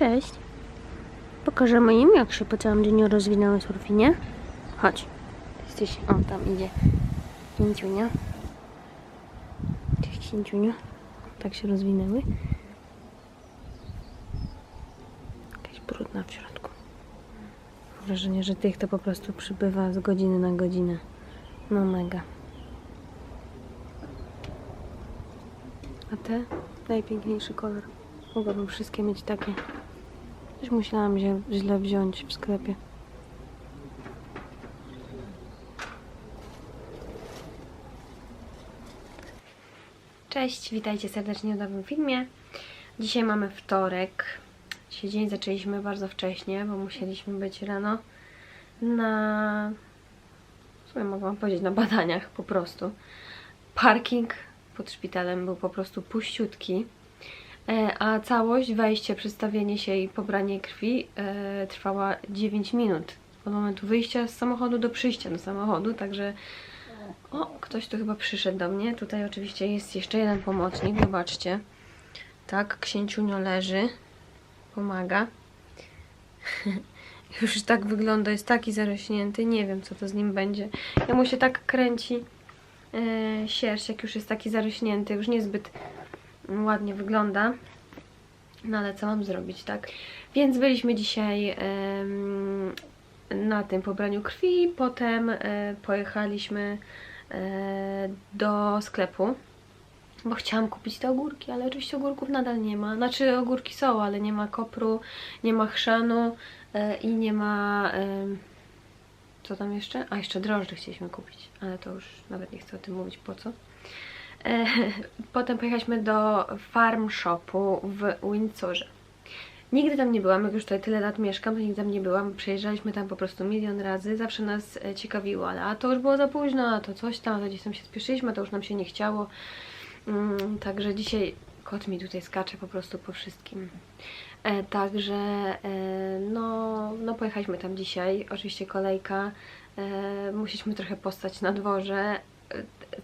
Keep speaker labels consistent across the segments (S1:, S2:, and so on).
S1: Cześć. Pokażemy im, jak się po całym dniu rozwinęły surfinie. Chodź. Jesteś... O, tam idzie Kinciunia. Cześć, Kinciuniu. Tak się rozwinęły. Jakaś brudna w środku. Mam wrażenie, że tych to po prostu przybywa z godziny na godzinę. No mega. A te? Najpiękniejszy kolor. Mogłabym wszystkie mieć takie. Też musiałam źle wziąć w sklepie. Cześć, witajcie serdecznie w nowym filmie. Dzisiaj mamy wtorek. Dzisiaj dzień zaczęliśmy bardzo wcześnie, bo musieliśmy być rano na... W sumie mogę wam powiedzieć, na badaniach po prostu. Parking pod szpitalem był po prostu puściutki. E, a całość, wejście, przedstawienie się i pobranie krwi e, trwała 9 minut. Od momentu wyjścia z samochodu do przyjścia do samochodu, także o, ktoś tu chyba przyszedł do mnie. Tutaj oczywiście jest jeszcze jeden pomocnik, zobaczcie. Tak, księciunio leży, pomaga. Już tak wygląda, jest taki zarośnięty, nie wiem co to z nim będzie. Ja mu się tak kręci e, sierść, jak już jest taki zarośnięty, już niezbyt ładnie wygląda. No ale co mam zrobić, tak? Więc byliśmy dzisiaj em, na tym pobraniu krwi, potem e, pojechaliśmy e, do sklepu, bo chciałam kupić te ogórki, ale oczywiście ogórków nadal nie ma. Znaczy ogórki są, ale nie ma kopru, nie ma chrzanu e, i nie ma... co tam jeszcze? A, jeszcze drożdże chcieliśmy kupić, ale to już nawet nie chcę o tym mówić, po co. E, Potem pojechaliśmy do farm shopu w Windsorze. Nigdy tam nie byłam, jak już tutaj tyle lat mieszkam, to nigdy tam nie byłam. Przejeżdżaliśmy tam po prostu milion razy, zawsze nas e, ciekawiło, ale a to już było za późno, a to coś tam, a to gdzieś tam się spieszyliśmy, a to już nam się nie chciało. Mm, także dzisiaj kot mi tutaj skacze po prostu po wszystkim. E, także e, no, no pojechaliśmy tam dzisiaj, oczywiście kolejka, e, musieliśmy trochę postać na dworze.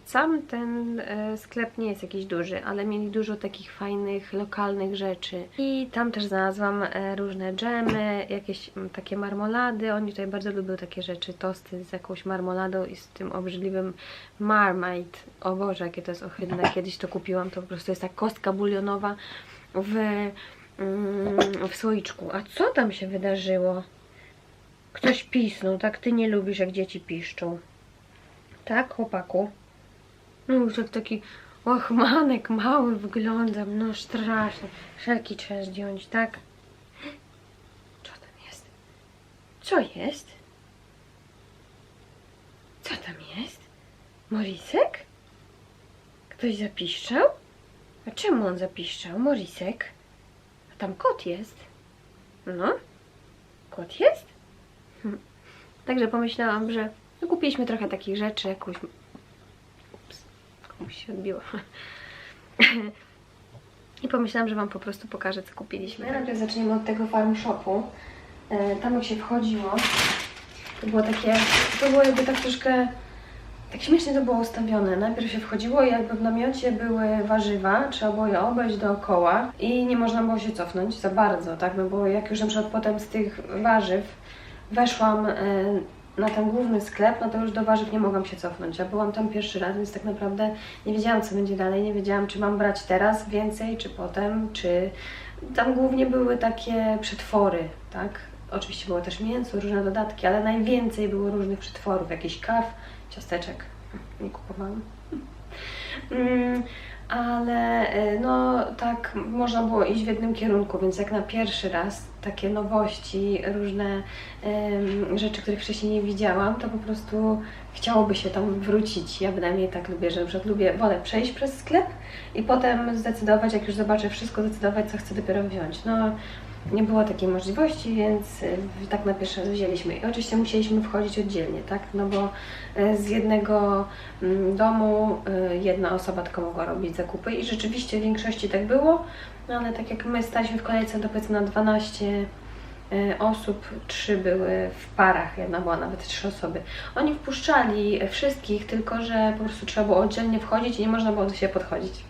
S1: Sam ten e, sklep nie jest jakiś duży, ale mieli dużo takich fajnych, lokalnych rzeczy. I tam też znalazłam e, różne dżemy, jakieś takie marmolady. Oni tutaj bardzo lubią takie rzeczy, tosty z jakąś marmoladą i z tym obrzydliwym marmite. O Boże, jakie to jest ohydne. Kiedyś to kupiłam, to po prostu jest ta kostka bulionowa w, mm, w słoiczku. A co tam się wydarzyło? Ktoś pisnął, tak? Ty nie lubisz, jak dzieci piszczą. Tak, chłopaku? No już jak taki łachmanek mały wyglądam, no strasznie. Wszelki trzeba zdjąć, tak? Co tam jest? Co jest? Co tam jest? Morisek? Ktoś zapiszczał? A czemu on zapiszczał? Morisek? A tam kot jest. No? Kot jest? Hm. Także pomyślałam, że no, kupiliśmy trochę takich rzeczy, jakąś komuś się odbiło. I pomyślałam, że Wam po prostu pokażę, co kupiliśmy. Najpierw zaczniemy od tego farm shopu. E, Tam jak się wchodziło, to było takie, to było jakby tak troszkę, tak śmiesznie to było ustawione. Najpierw się wchodziło i jakby w namiocie były warzywa, trzeba było je obejść dookoła i nie można było się cofnąć za bardzo, tak? No bo jak już na przykład potem z tych warzyw weszłam e, na ten główny sklep, no to już do warzyw nie mogłam się cofnąć. Ja byłam tam pierwszy raz, więc tak naprawdę nie wiedziałam, co będzie dalej. Nie wiedziałam, czy mam brać teraz więcej, czy potem, czy... Tam głównie były takie przetwory, tak? Oczywiście było też mięso, różne dodatki, ale najwięcej było różnych przetworów. Jakiś kaw, ciasteczek. Nie kupowałam. Mm, ale e, no tak można było iść w jednym kierunku, więc jak na pierwszy raz takie nowości, różne rzeczy, których wcześniej nie widziałam, to po prostu chciałoby się tam wrócić. Ja bynajmniej tak lubię, że na przykład lubię, wolę przejść przez sklep i potem zdecydować, jak już zobaczę wszystko, zdecydować, co chcę dopiero wziąć. No, nie było takiej możliwości, więc y, tak na pierwszy raz wzięliśmy. I oczywiście musieliśmy wchodzić oddzielnie, tak? No bo y, z jednego mm, domu y, jedna osoba tylko mogła robić zakupy i rzeczywiście w większości tak było, no ale tak jak my staliśmy w kolejce do powiedzmy na 12 y, osób, trzy były w parach, jedna była nawet trzy osoby. Oni wpuszczali wszystkich, tylko że po prostu trzeba było oddzielnie wchodzić i nie można było do siebie podchodzić.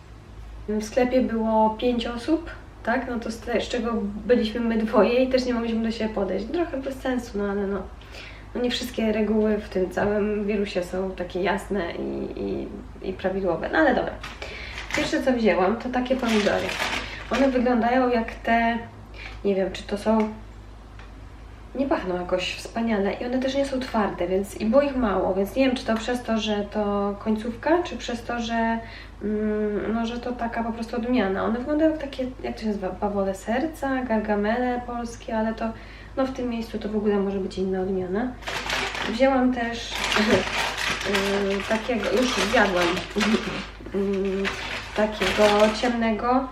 S1: W sklepie było pięć osób, tak? No to z, te- z czego byliśmy my dwoje i też nie mogliśmy do siebie podejść. Trochę bez sensu, no ale no. No nie wszystkie reguły w tym całym wirusie są takie jasne i, i, i prawidłowe. No ale dobra. Pierwsze co wzięłam to takie pomidory. One wyglądają jak te, nie wiem czy to są, nie pachną jakoś wspaniale i one też nie są twarde, więc i było ich mało, więc nie wiem czy to przez to, że to końcówka, czy przez to, że, mm, no, że to taka po prostu odmiana. One wyglądają jak takie, jak to się nazywa, bawole serca, gargamele polskie, ale to no w tym miejscu to w ogóle może być inna odmiana. Wzięłam też yy, takiego, już zjadłam, yy, takiego ciemnego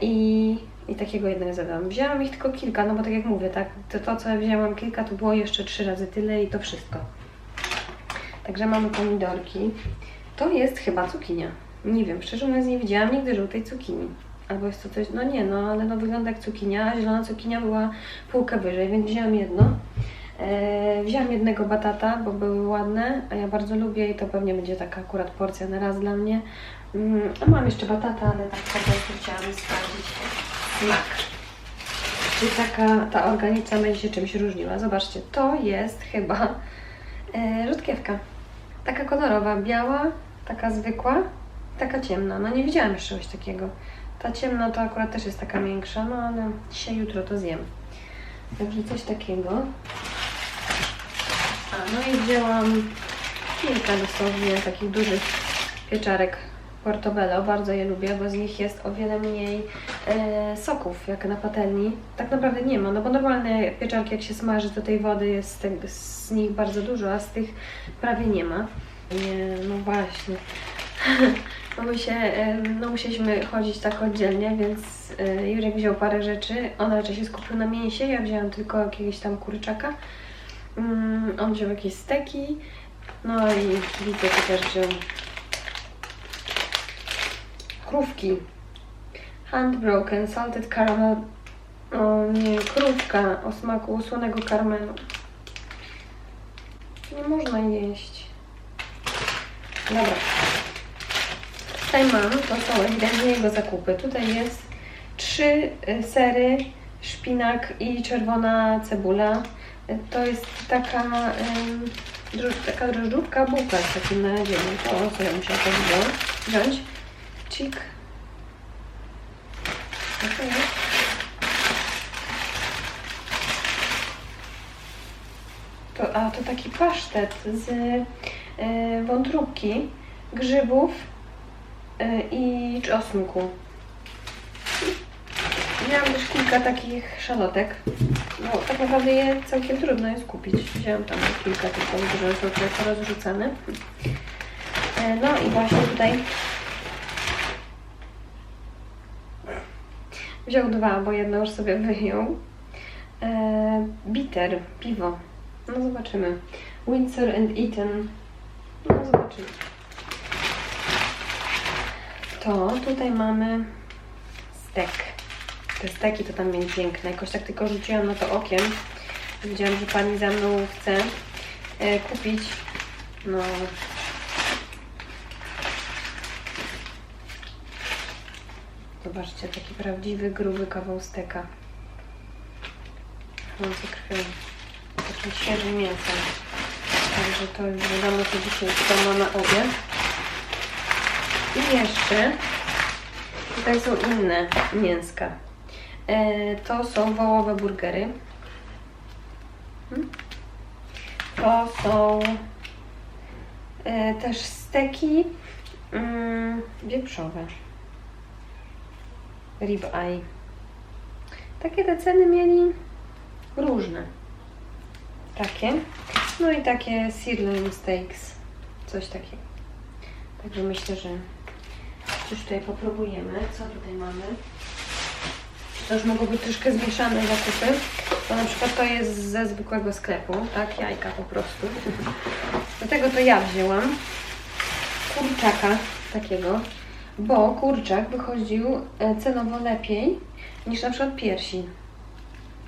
S1: i, i takiego jednego zjadłam. Wzięłam ich tylko kilka, no bo tak jak mówię, tak, to, to co wzięłam kilka, to było jeszcze trzy razy tyle i to wszystko. Także mamy pomidorki. To jest chyba cukinia. Nie wiem, szczerze mówiąc nie widziałam nigdy żółtej cukinii. Albo jest to coś, no nie, no ale no wygląda jak cukinia, a zielona cukinia była półkę wyżej, więc wzięłam jedno. E, wzięłam jednego batata, bo były ładne, a ja bardzo lubię i to pewnie będzie taka akurat porcja na raz dla mnie. Mm, a mam jeszcze batata, ale tak po prostu chciałam sprawdzić smak. Czy taka ta organica będzie się czymś różniła. Zobaczcie, to jest chyba e, rzodkiewka. Taka kolorowa, biała, taka zwykła, taka ciemna. No nie widziałam jeszcze czegoś takiego. Ta ciemna to akurat też jest taka większa, no ale dzisiaj, jutro to zjem. Także coś takiego. No i wzięłam kilka dosłownie takich dużych pieczarek Portobello. Bardzo je lubię, bo z nich jest o wiele mniej e, soków, jak na patelni. Tak naprawdę nie ma, no bo normalne pieczarki jak się smaży, to tej wody jest z, z nich bardzo dużo, a z tych prawie nie ma. Nie, no właśnie. No my się, em, no musieliśmy chodzić tak oddzielnie, więc e, Jurek wziął parę rzeczy. On raczej się skupił na mięsie, ja wzięłam tylko jakiegoś tam kurczaka. Mm, on wziął jakieś steki, no i widzę, to też wziął krówki. Handbroken, salted caramel. O nie, krówka o smaku słonego karmelu. Nie można jeść. Dobra. Tutaj mam, to są ewidentnie jego zakupy. Tutaj jest trzy y, sery, szpinak i czerwona cebula. To jest taka, droż, taka drożdżówka bułka z takim nadzieniem. To sobie musiałam to wziąć. Cik. Co to a to taki pasztet z y, wątróbki, grzybów y, i czosnku. Miałam też kilka takich szalotek. No, tak naprawdę je całkiem trudno jest kupić. Wzięłam tam kilka tylko, że są trochę rozrzucane. E, No i właśnie tutaj wziął dwa, bo jedno już sobie wyjął. E, bitter, piwo. No zobaczymy. Windsor and Eaton. No zobaczymy. To tutaj mamy stek. Te steki to tam mieli piękne. Jakoś tak tylko rzuciłam na to okiem. Widziałam, że pani za mną chce e, kupić. No. Zobaczcie, taki prawdziwy, gruby kawał steka. Pachnący krwią. Takim świeżym mięsem. Także to już wiadomo, co dzisiaj ma na obiad. I jeszcze tutaj są inne mięska. E, to są wołowe burgery. Hmm? To są e, też steki mm, wieprzowe. Rib eye. Takie te ceny mieli różne. Takie. No i takie sirloin steaks. Coś takiego. Także myślę, że coś tutaj popróbujemy. Co tutaj mamy? Już mogą być troszkę zmieszane zakupy. Bo na przykład to jest ze zwykłego sklepu, tak? Jajka po prostu. Do tego to ja wzięłam kurczaka takiego, bo kurczak wychodził e, cenowo lepiej niż na przykład piersi.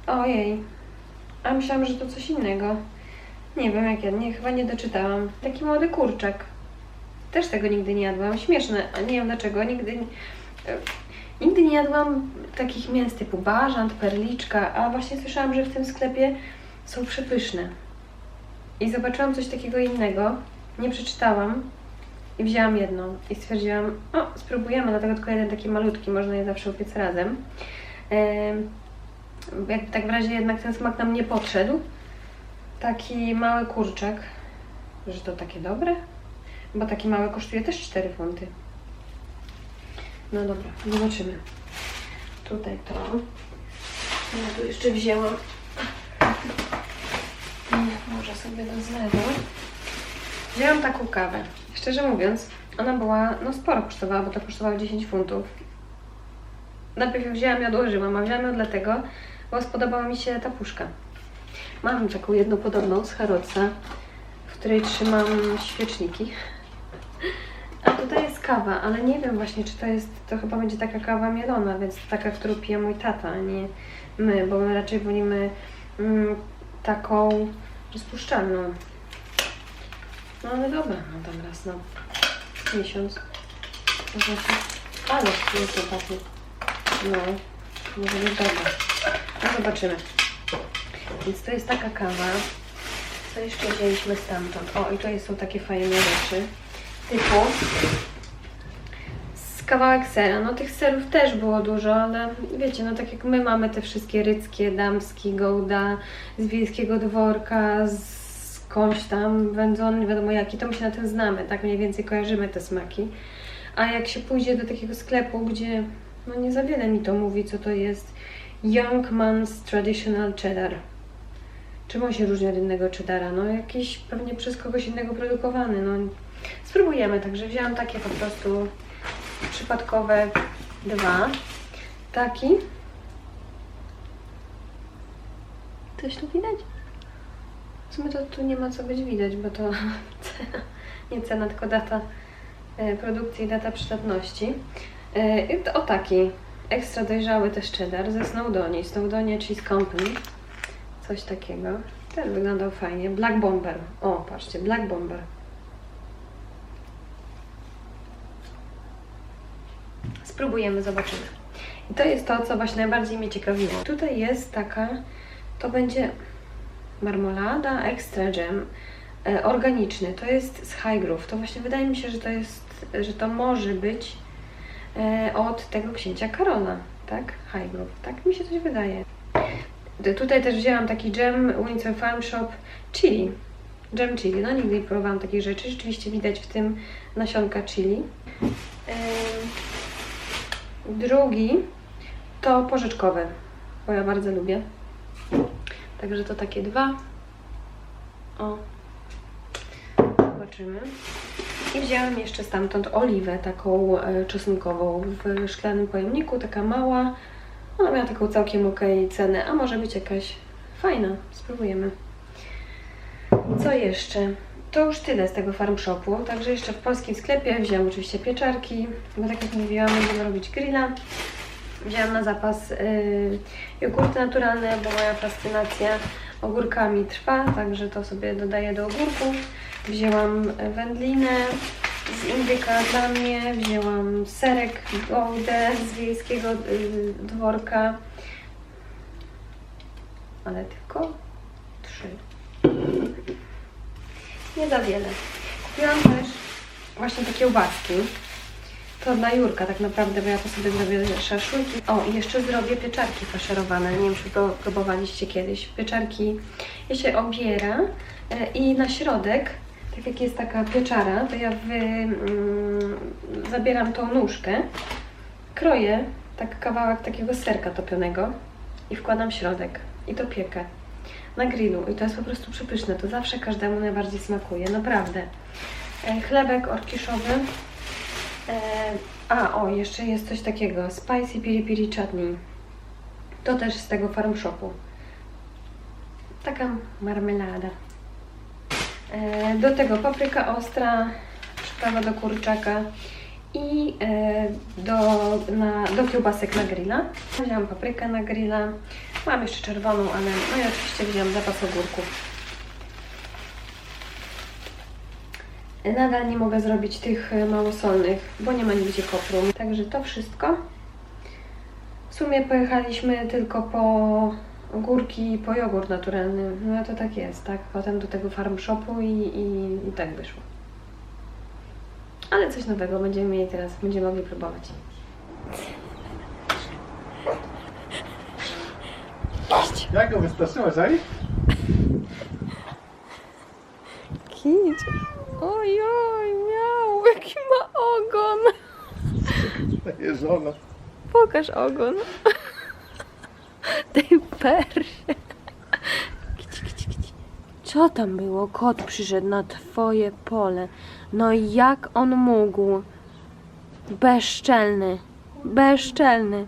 S1: Ojej, a myślałam, że to coś innego. Nie wiem jak ja, nie, chyba nie doczytałam. Taki młody kurczak. Też tego nigdy nie jadłam. Śmieszne, a nie wiem dlaczego, nigdy... Nigdy nie jadłam takich mięs typu bażant, perliczka, a właśnie słyszałam, że w tym sklepie są przepyszne. I zobaczyłam coś takiego innego, nie przeczytałam i wzięłam jedną i stwierdziłam, o spróbujemy, dlatego tylko jeden taki malutki, można je zawsze upiec razem. Em, jak tak w razie jednak ten smak nam nie podszedł, taki mały kurczak, że to takie dobre, bo taki mały kosztuje też 4 funty. No dobra, zobaczymy. Tutaj to. Ja tu jeszcze wzięłam. Może sobie do zlewu. Wzięłam taką kawę. Szczerze mówiąc, ona była, no sporo kosztowała, bo to kosztowało 10 funtów. Najpierw ją wzięłam i odłożyłam, a wzięłam ją dlatego, bo spodobała mi się ta puszka. Mam taką jedną podobną z Harrodsa, w której trzymam świeczniki. Jest kawa, ale nie wiem właśnie, czy to jest, to chyba będzie taka kawa mielona, więc taka, którą pije mój tata, a nie my, bo my raczej wolimy mm, taką rozpuszczalną. No ale dobra, no tam raz na miesiąc. To ale pięknie pachnie. No, może być dobra. No zobaczymy. Więc to jest taka kawa. Co jeszcze wzięliśmy stamtąd? O, i tutaj są takie fajne rzeczy. Typu kawałek sera. No tych serów też było dużo, ale wiecie, no tak jak my mamy te wszystkie ryckie, damski, gołda, z wiejskiego dworka, z skądś tam wędzony, wiadomo jaki, to my się na tym znamy, tak mniej więcej kojarzymy te smaki. A jak się pójdzie do takiego sklepu, gdzie no nie za wiele mi to mówi, co to jest Young Man's Traditional Cheddar. Czym on się różni od innego cheddara? No jakiś pewnie przez kogoś innego produkowany. No spróbujemy, także wzięłam takie po prostu przypadkowe dwa. Taki. Coś tu widać? W sumie to tu nie ma co być widać, bo to cena, nie cena, tylko data e, produkcji data przydatności. E, O taki ekstra dojrzały też cheddar ze Snowdonia, Snowdonia Cheese Company. Coś takiego. Ten wyglądał fajnie. Black Bomber. O, patrzcie, Black Bomber. Spróbujemy, zobaczymy. I to jest to, co właśnie najbardziej mnie ciekawiło. Tutaj jest taka, to będzie marmolada extra jam e, organiczny. To jest z High Groove. To właśnie wydaje mi się, że to jest, że to może być e, od tego księcia Karola, tak? High Groove. Tak mi się coś wydaje. Tutaj też wzięłam taki dżem Windsor Farm Shop chili. Dżem chili. No nigdy nie próbowałam takich rzeczy. Rzeczywiście widać w tym nasionka chili. Ym, Drugi to porzeczkowy, bo ja bardzo lubię. Także to takie dwa. O. Zobaczymy. I wzięłam jeszcze stamtąd oliwę taką e, czosnkową w szklanym pojemniku, taka mała. Ona miała taką całkiem okej cenę, a może być jakaś fajna. Spróbujemy. Co jeszcze? To już tyle z tego farm shopu. Także jeszcze w polskim sklepie wzięłam oczywiście pieczarki, bo tak jak mówiłam, będziemy robić grilla. Wzięłam na zapas y, jogurty naturalne, bo moja fascynacja ogórkami trwa, także to sobie dodaję do ogórków. Wzięłam wędlinę z indyka dla mnie, wzięłam serek gołdę z wiejskiego y, dworka, ale tylko trzy. Nie za wiele. Kupiłam też właśnie takie kiełbaski. To dla Jurka tak naprawdę, bo ja to sobie zrobię szaszłyki. O, i jeszcze zrobię pieczarki faszerowane. Nie wiem, czy to próbowaliście kiedyś. Pieczarki je się obiera e, i na środek, tak jak jest taka pieczara, to ja wy, mm, zabieram tą nóżkę, kroję tak kawałek takiego serka topionego i wkładam środek i to piekę na grillu i to jest po prostu przepyszne. To zawsze każdemu najbardziej smakuje, naprawdę. E, chlebek orkiszowy. E, a, o, jeszcze jest coś takiego. Spicy piri piri chutney. To też z tego farm shopu. Taka marmelada. E, do tego papryka ostra, przyprawa do kurczaka i do, na, do kiełbasek na grilla. Wziąłam paprykę na grilla. Mam jeszcze czerwoną, ale no i oczywiście wziąłam zapas ogórków. Nadal nie mogę zrobić tych e, małosolnych, bo nie ma nigdzie kopru. Także to wszystko. sumie pojechaliśmy tylko po ogórki i po jogurt naturalny. No to tak jest, tak? Potem do tego farm shopu i, i, i tak wyszło. Ale coś nowego będziemy mieli teraz, będziemy mogli próbować.
S2: Jak go wystraszyłaś, Ari?
S1: Kicz. Oj, oj, miał, jaki ma ogon.
S2: Jeżona.
S1: Pokaż ogon. Tej persie. Kici, kici, kici. Co tam było? Kot przyszedł na twoje pole. No i jak on mógł? Bezczelny. Bezczelny.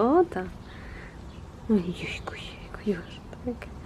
S1: Dakota. Ojejku, jejku, już. Tak.